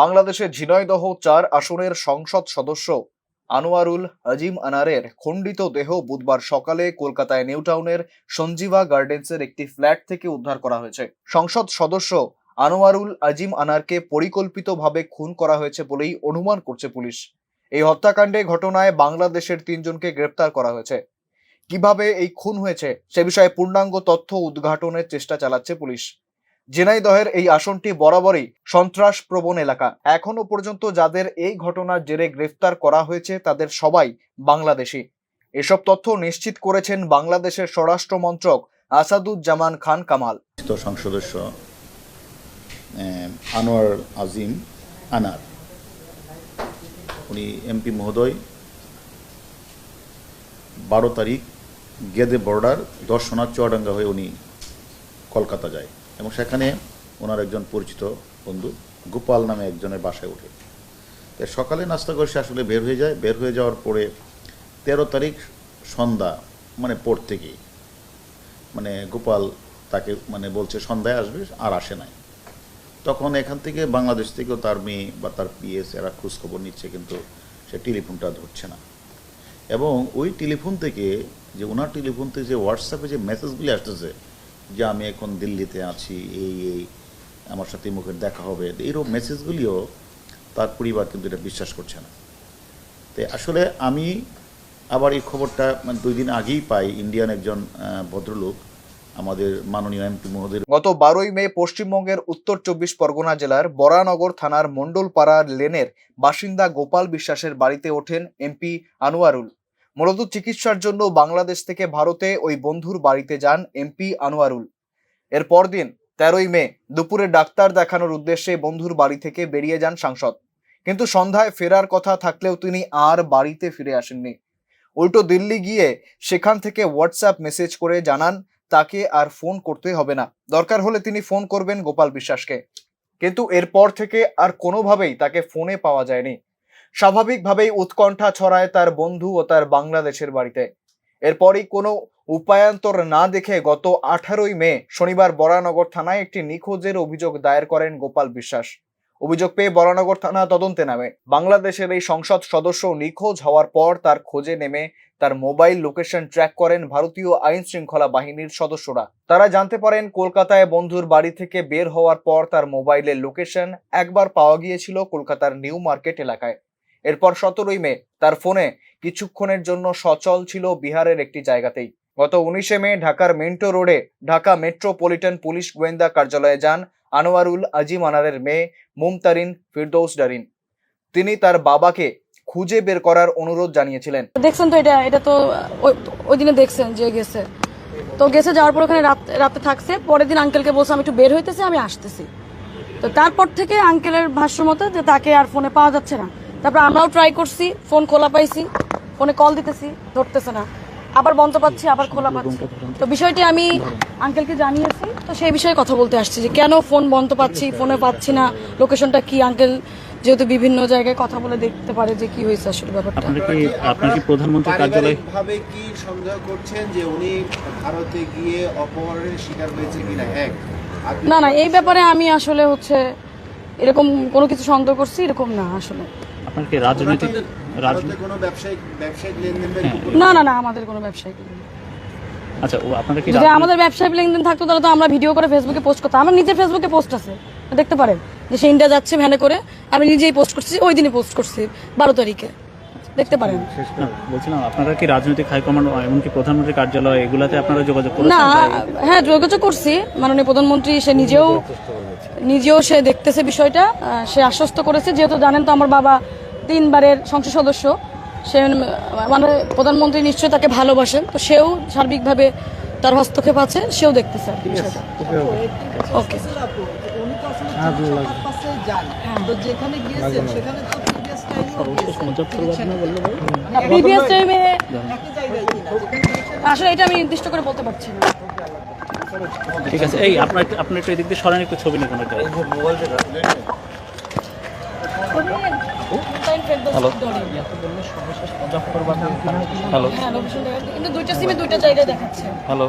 বাংলাদেশের ঝিনাইদহ চার আসনের সংসদ সদস্য আনোয়ারুল আজিম আনারের খণ্ডিত দেহ বুধবার সকালে কলকাতায় নিউটাউনের সঞ্জীবা গার্ডেন্সের একটি ফ্ল্যাট থেকে উদ্ধার করা হয়েছে। সংসদ সদস্য আনোয়ারুল আজিম আনারকে পরিকল্পিতভাবে খুন করা হয়েছে বলেই অনুমান করছে পুলিশ। এই হত্যাকাণ্ডে ঘটনায় বাংলাদেশের তিনজনকে গ্রেপ্তার করা হয়েছে। কীভাবে এই খুন হয়েছে সে বিষয়ে পূর্ণাঙ্গ তথ্য উদ্ঘাটনের চেষ্টা চালাচ্ছে পুলিশ। ঝিনাইদহের এই আসনটি বরাবরই সন্ত্রাস প্রবণ এলাকা। এখনও পর্যন্ত যাদের এই ঘটনার জেরে গ্রেফতার করা হয়েছে, তাদের সবাই বাংলাদেশি। এসব তথ্য নিশ্চিত করেছেন বাংলাদেশের স্বরাষ্ট্র মন্ত্রক আসাদুজ্জামান খান কামাল। সংসদস্য আনোয়ার আজিম আনার। উনি এমপি মহোদয়, বারো তারিখ গেদে বর্ডার দর্শনা চুয়াডাঙ্গা হয়ে উনি কলকাতা যায়। এবং সেখানে ওনার একজন পরিচিত বন্ধু গোপাল নামে একজনের বাসায় ওঠে। সকালে নাস্তা করে সে আসলে বের হয়ে যায়। বের হয়ে যাওয়ার পরে তেরো তারিখ সন্ধ্যা মানে পর থেকেই। মানে গোপাল তাকে মানে বলছে, সন্ধ্যায় আসবে, আর আসে নাই। তখন এখান থেকে বাংলাদেশ থেকেও তার মেয়ে বা তার পিএস এরা খোঁজখবর নিচ্ছে, কিন্তু সে টেলিফোনটা ধরছে না। এবং ওই টেলিফোন থেকে যে, ওনার টেলিফোন থেকে যে, হোয়াটসঅ্যাপে যে মেসেজগুলি আসতেছে যে আমি এখন দিল্লিতে আছি, এই এই, আমার সাথে মুখের দেখা হবে এইরকম মেসেজগুলিও তার পরিবার কিন্তু এটা বিশ্বাস করছে না। তো আসলে আমি আবার এই খবরটা মানে দুই দিন আগেই পাই ইন্ডিয়ান একজন ভদ্রলোক, আমাদের মাননীয় এমপি মহোদয় গত বারোই মে পশ্চিমবঙ্গের উত্তর চব্বিশ পরগনা জেলার বরানগর থানার মণ্ডলপাড়া লেনের বাসিন্দা গোপাল বিশ্বাসের বাড়িতে ওঠেন এমপি আনোয়ারুল। মূলত চিকিৎসার জন্য বাংলাদেশ থেকে ভারতে ওই বন্ধুর বাড়িতে যান এমপি আনোয়ারুল। এর পরদিন, তেরোই মে, দুপুরে ডাক্তার দেখানোর উদ্দেশ্যে বন্ধুর বাড়ি থেকে বেরিয়ে যান সাংসদ। কিন্তু সন্ধ্যায় ফেরার কথা থাকলেও তিনি আর বাড়িতে ফিরে আসেননি। উল্টো দিল্লি গিয়ে সেখান থেকে হোয়াটসঅ্যাপ মেসেজ করে জানান, তাকে আর ফোন করতে হবে না। দরকার হলে তিনি ফোন করবেন গোপাল বিশ্বাসকে। কিন্তু এরপর থেকে আর কোনোভাবেই তাকে ফোনে পাওয়া যায়নি। স্বাভাবিকভাবেই উৎকণ্ঠা ছড়ায় তার বন্ধু ও তার বাংলাদেশের বাড়িতে। এরপরই কোনো উপায়ান্তর না দেখে গত আঠারোই মে শনিবার বরানগর থানায় একটি নিখোঁজের অভিযোগ দায়ের করেন গোপাল বিশ্বাস। অভিযোগ পেয়ে বরানগর থানা তদন্তে নামে। বাংলাদেশের এই সংসদ সদস্য নিখোঁজ হওয়ার পর তার খোঁজে নেমে তার মোবাইল লোকেশন ট্র্যাক করেন ভারতীয় আইন শৃঙ্খলা বাহিনীর সদস্যরা। তারা জানতে পারেন, কলকাতায় বন্ধুর বাড়ি থেকে বের হওয়ার পর তার মোবাইলের লোকেশন একবার পাওয়া গিয়েছিল কলকাতার নিউ মার্কেট এলাকায়। এরপর সতেরোই মে তার ফোনে কিছুক্ষণের জন্য সচল ছিল বিহারের একটি জায়গাতেই। গত উনিশে মে ঢাকার মেন্টো রোডে ঢাকা মেট্রোপলিটন পুলিশ গোয়েন্দা কার্যালয়ে যান আনোয়ারুল আজিম আনারের মেয়ে মুমতারিন ফিরদৌস ডারিন। তিনি তার বাবাকে খুঁজে বের করার অনুরোধ জানিয়েছিলেন। দেখছেন তো এটা এটা তো, ওই- দিনে দেখছেন যে গেছে। তো গেছে যাওয়ার পর ওখানে রাতে থাকছে। পরের দিন আঙ্কেলকে বলছে, আমি একটু বের হইতেছি, আমি আসতেছি। তো তারপর থেকে আঙ্কেলের ভাষ্য মতো যে তাকে আর ফোনে পাওয়া যাচ্ছে না। তারপর আমরাও ট্রাই করছি ফোন খোলা পাইছি ফোনে কল দিতেছি ধরতেছে না। আবার বন্ধ পাচ্ছি আবার খোলা পাচ্ছি। তো বিষয়টি আমি আঙ্কেলকে জানিয়েছি তো সেই বিষয়ে কথা বলতে আসছি যে কেন ফোন বন্ধ পাচ্ছি ফোনে পাচ্ছি না লোকেশনটা কি আঙ্কেল যেহেতু বিভিন্ন জায়গায় কথা বলে দেখতে পারে যে কি হয়েছে আসলে ব্যাপারটা। আপনার কি আপনার কি প্রধানমন্ত্রী কার্যালয় ভাবে কি সন্দেহ করছেন যে উনি ভারতে গিয়ে অপহরণের শিকার হয়েছে কিনা? এক। না না এই ব্যাপারে আমি আসলে হচ্ছে এরকম কোনো কিছু সন্দেহ করছি এরকম না আসলে। আপনার কি রাজনৈতিক ভারতে- কোনো ব্যবসায়িক ব্যবসায়িক লেনদেন বা হ্যাঁ। না না না আমাদের কোনো ব্যবসায়িক আচ্ছা ও আপনাদের কি যদি আমাদের ব্যবসায়িক লেনদেন থাকতো তাহলে তো আমরা ভিডিও করে ফেসবুকে পোস্ট করতাম। আমার নিজের ফেসবুকে পোস্ট আছে। দেখতে পারেন যে সে ইন্ডিয়া যাচ্ছে ভ্যানে করে আমি নিজেই পোস্ট করছি ওই দিনে পোস্ট করছি বারো তারিখে। দেখতে পারেন। বলছিলাম আপনারা কি রাজনৈতিক হাইকমান্ড এমনকি প্রধানমন্ত্রী কার্যালয় এগুলাতে আপনারা যোগাযোগ না হ্যাঁ যোগাযোগ করছি। মাননীয় প্রধানমন্ত্রী সে নিজেও নিজেও সে দেখতেছে বিষয়টা। সে আশ্বস্ত করেছে। যেহেতু জানেন তো আমার বাবা তিনবারের সংসদ সদস্য। সে মানে প্রধানমন্ত্রী নিশ্চয়ই তাকে ভালোবাসেন তো সেও সার্বিকভাবে তার হস্তক্ষেপ আছে সেও দেখতেছে আর কি ওকে। আসলে চিকিৎসা পারপাসে যান। তো যেখানে গিয়েছেন সেখানে তো প্রিভিয়াস টাইমে প্রিভিয়াস টাইমে একই জায়গায় কিনা? যেখানে গিয়েছেন আসলে এটা আমি নির্দিষ্ট করে বলতে পারছি না। ঠিক আছে এই আপনার আপনার একটু এদিক দিয়ে সরেন একটু ছবি নিয়ে কোনো হ্যালো হ্যালো হ্যাঁ লোকেশন দেখা- কিন্তু দুইটা সিমে দুইটা জায়গায় দেখাচ্ছে। হ্যালো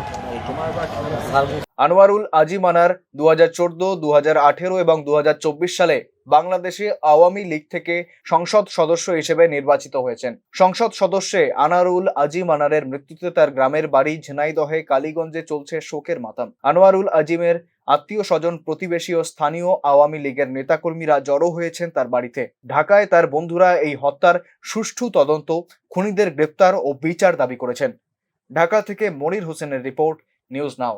আনোয়ারুল আজি মানার দু হাজার চোদ্দ দু হাজার আঠেরো এবং দু হাজার চব্বিশ সালে বাংলাদেশে আওয়ামী লীগ থেকে সংসদ সদস্য হিসেবে নির্বাচিত হয়েছেন। সংসদ সদস্যে আনারুল আজি মানারের মৃত্যুতে তার গ্রামের বাড়ি ঝিনাইদহে কালীগঞ্জে চলছে শোকের মাতাম। আনোয়ারুল আজিমের আত্মীয় স্বজন প্রতিবেশী ও স্থানীয় আওয়ামী লীগের নেতাকর্মীরা জড়ো হয়েছেন তার বাড়িতে। ঢাকায় তার বন্ধুরা এই হত্যার সুষ্ঠু তদন্ত, খুনিদের গ্রেপ্তার ও বিচার দাবি করেছেন। ঢাকা থেকে মনির হোসেনের রিপোর্ট, নিউজ নাও।